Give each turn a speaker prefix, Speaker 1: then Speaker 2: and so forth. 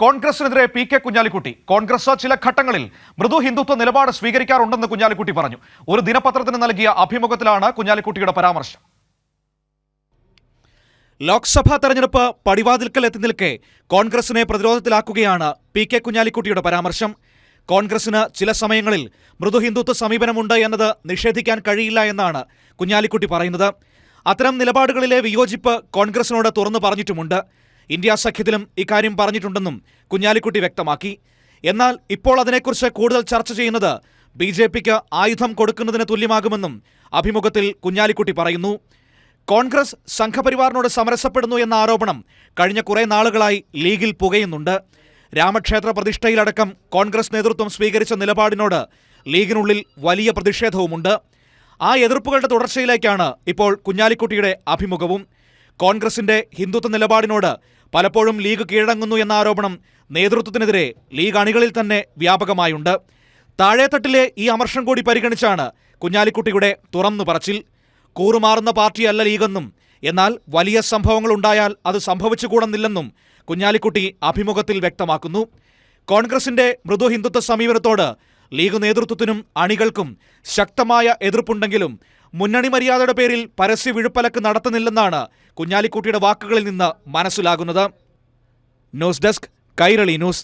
Speaker 1: കോൺഗ്രസിനെതിരെ P K Kunhalikutty. Congress ചില ഘട്ടങ്ങളിൽ മൃദു ഹിന്ദുത്വ നിലപാട് സ്വീകരിക്കാറുണ്ടെന്ന് കുഞ്ഞാലിക്കുട്ടി പറഞ്ഞു. ഒരു ദിനപത്രത്തിന് നൽകിയ അഭിമുഖത്തിലാണ് കുഞ്ഞാലിക്കുട്ടിയുടെ പരാമർശം. ലോക്സഭാ തെരഞ്ഞെടുപ്പ് പടിവാതിൽക്കൽ എത്തി നിൽക്കെ കോൺഗ്രസിനെ പ്രതിരോധത്തിലാക്കുകയാണ് പി കെ കുഞ്ഞാലിക്കുട്ടിയുടെ പരാമർശം. കോൺഗ്രസിന് ചില സമയങ്ങളിൽ മൃദു ഹിന്ദുത്വ സമീപനമുണ്ട് എന്നത് നിഷേധിക്കാൻ കഴിയില്ല എന്നാണ് കുഞ്ഞാലിക്കുട്ടി പറയുന്നത്. അത്തരം നിലപാടുകളിലെ വിയോജിപ്പ് കോൺഗ്രസിനോട് തുറന്നു പറഞ്ഞിട്ടുമുണ്ട്. ഇന്ത്യ സഖ്യത്തിലും ഇക്കാര്യം പറഞ്ഞിട്ടുണ്ടെന്നും കുഞ്ഞാലിക്കുട്ടി വ്യക്തമാക്കി. എന്നാൽ ഇപ്പോൾ അതിനെക്കുറിച്ച് കൂടുതൽ ചർച്ച ചെയ്യുന്നത് ബി ജെ പിക്ക് ആയുധം കൊടുക്കുന്നതിന് തുല്യമാകുമെന്നും അഭിമുഖത്തിൽ കുഞ്ഞാലിക്കുട്ടി പറയുന്നു. കോൺഗ്രസ് സംഘപരിവാറിനോട് സമരസപ്പെടുന്നു എന്ന ആരോപണം കഴിഞ്ഞ കുറേ നാളുകളായി ലീഗിൽ പുകയുന്നുണ്ട്. രാമക്ഷേത്ര പ്രതിഷ്ഠയിലടക്കം കോൺഗ്രസ് നേതൃത്വം സ്വീകരിച്ച നിലപാടിനോട് ലീഗിനുള്ളിൽ വലിയ പ്രതിഷേധവുമുണ്ട്. ആ എതിർപ്പുകളുടെ തുടർച്ചയിലേക്കാണ് ഇപ്പോൾ കുഞ്ഞാലിക്കുട്ടിയുടെ അഭിമുഖവും. കോൺഗ്രസിന്റെ ഹിന്ദുത്വ നിലപാടിനോട് പലപ്പോഴും ലീഗ് കീഴടങ്ങുന്നു എന്ന ആരോപണം നേതൃത്വത്തിനെതിരെ ലീഗ് അണികളിൽ തന്നെ വ്യാപകമായുണ്ട്. താഴേത്തട്ടിലെ ഈ അമർഷം കൂടി പരിഗണിച്ചാണ് കുഞ്ഞാലിക്കുട്ടിയുടെ തുറന്നു പറച്ചിൽ. കൂറുമാറുന്ന പാർട്ടിയല്ല ലീഗെന്നും എന്നാൽ വലിയ സംഭവങ്ങൾ ഉണ്ടായാൽ അത് സംഭവിച്ചുകൂടുന്നില്ലെന്നും കുഞ്ഞാലിക്കുട്ടി അഭിമുഖത്തിൽ വ്യക്തമാക്കുന്നു. കോൺഗ്രസിന്റെ മൃദു ഹിന്ദുത്വ സമീപനത്തോട് ലീഗ് നേതൃത്വത്തിനും അണികൾക്കും ശക്തമായ എതിർപ്പുണ്ടെങ്കിലും മുന്നണി മര്യാദയുടെ പേരിൽ പരസ്യ വിഴുപ്പലക്ക് നടത്തുന്നില്ലെന്നാണ് കുഞ്ഞാലിക്കുട്ടിയുടെ വാക്കുകളിൽ നിന്ന് മനസ്സിലാകുന്നത്. News desk Kairali news.